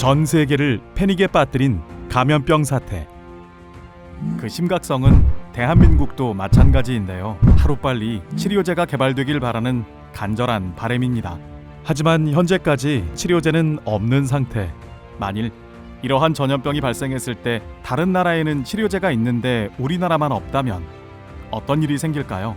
전 세계를 패닉에 빠뜨린 감염병 사태. 그 심각성은 대한민국도 마찬가지인데요. 하루빨리 치료제가 개발되길 바라는 간절한 바람입니다. 하지만 현재까지 치료제는 없는 상태. 만일 이러한 전염병이 발생했을 때 다른 나라에는 치료제가 있는데 우리나라만 없다면 어떤 일이 생길까요?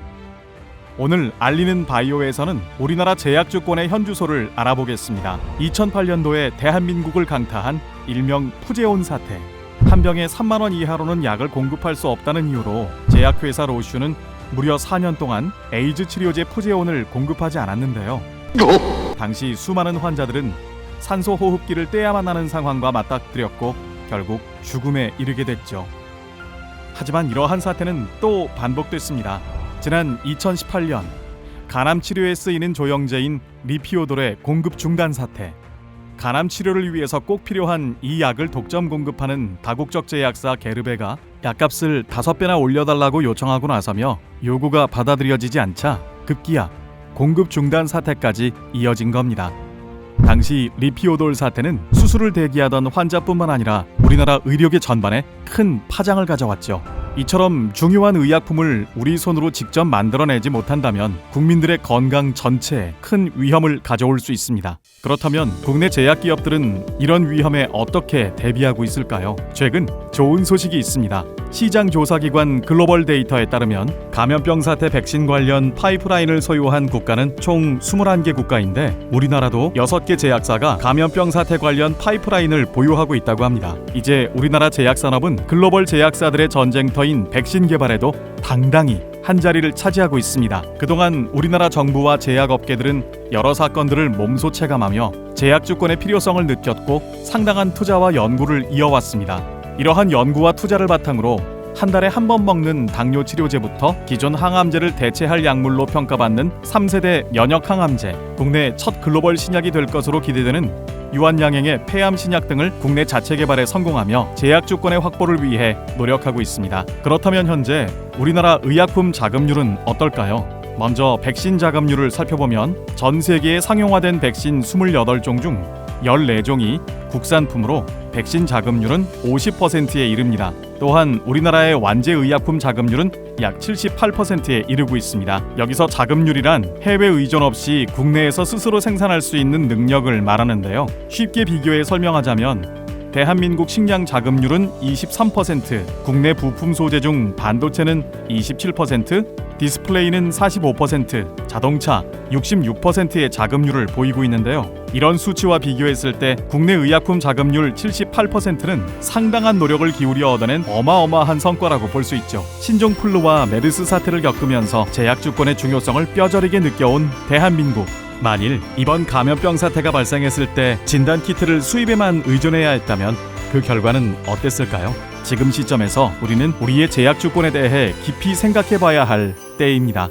오늘 알리는 바이오에서는 우리나라 제약주권의 현주소를 알아보겠습니다. 2008년도에 대한민국을 강타한 일명 푸제온 사태. 한 병에 3만 원 이하로는 약을 공급할 수 없다는 이유로 제약회사 로슈는 무려 4년 동안 에이즈 치료제 푸제온을 공급하지 않았는데요. 당시 수많은 환자들은 산소 호흡기를 떼야만 하는 상황과 맞닥뜨렸고 결국 죽음에 이르게 됐죠. 하지만 이러한 사태는 또 반복됐습니다. 지난 2018년 간암 치료에 쓰이는 조영제인 리피오돌의 공급 중단 사태. 간암 치료를 위해서 꼭 필요한 이 약을 독점 공급하는 다국적 제약사 게르베가 약값을 다섯 배나 올려달라고 요청하고 나서며 요구가 받아들여지지 않자 급기야 공급 중단 사태까지 이어진 겁니다. 당시 리피오돌 사태는 수술을 대기하던 환자뿐만 아니라 우리나라 의료계 전반에 큰 파장을 가져왔죠. 이처럼 중요한 의약품을 우리 손으로 직접 만들어내지 못한다면 국민들의 건강 전체에 큰 위험을 가져올 수 있습니다. 그렇다면 국내 제약 기업들은 이런 위험에 어떻게 대비하고 있을까요? 최근 좋은 소식이 있습니다. 시장 조사 기관 글로벌 데이터에 따르면 감염병 사태 백신 관련 파이프라인을 소유한 국가는 총 21개 국가인데 우리나라도 6개 제약사가 감염병 사태 관련 파이프라인을 보유하고 있다고 합니다. 이제 우리나라 제약 산업은 글로벌 제약사들의 전쟁터인 백신 개발에도 당당히 한 자리를 차지하고 있습니다. 그동안 우리나라 정부와 제약업계들은 여러 사건들을 몸소 체감하며 제약 주권의 필요성을 느꼈고 상당한 투자와 연구를 이어왔습니다. 이러한 연구와 투자를 바탕으로 한 달에 한 번 먹는 당뇨 치료제부터 기존 항암제를 대체할 약물로 평가받는 3세대 면역 항암제, 국내 첫 글로벌 신약이 될 것으로 기대되는 유한양행의 폐암 신약 등을 국내 자체 개발에 성공하며 제약 주권의 확보를 위해 노력하고 있습니다. 그렇다면 현재 우리나라 의약품 자금률은 어떨까요? 먼저 백신 자금률을 살펴보면 전 세계에 상용화된 백신 28종 중 14종이 국산품으로 백신 자금률은 50%에 이릅니다. 또한 우리나라의 완제 의약품 자금률은 약 78%에 이르고 있습니다. 여기서 자금률이란 해외 의존 없이 국내에서 스스로 생산할 수 있는 능력을 말하는데요. 쉽게 비교해 설명하자면 대한민국 식량 자금률은 23%, 국내 부품 소재 중 반도체는 27%, 디스플레이는 45%, 자동차 66%의 자금률을 보이고 있는데요. 이런 수치와 비교했을 때 국내 의약품 자금률 78%는 상당한 노력을 기울여 얻어낸 어마어마한 성과라고 볼 수 있죠. 신종플루와 메르스 사태를 겪으면서 제약 주권의 중요성을 뼈저리게 느껴온 대한민국. 만일 이번 감염병 사태가 발생했을 때 진단 키트를 수입에만 의존해야 했다면 그 결과는 어땠을까요? 지금 시점에서 우리는 우리의 제약 주권에 대해 깊이 생각해 봐야 할 때입니다.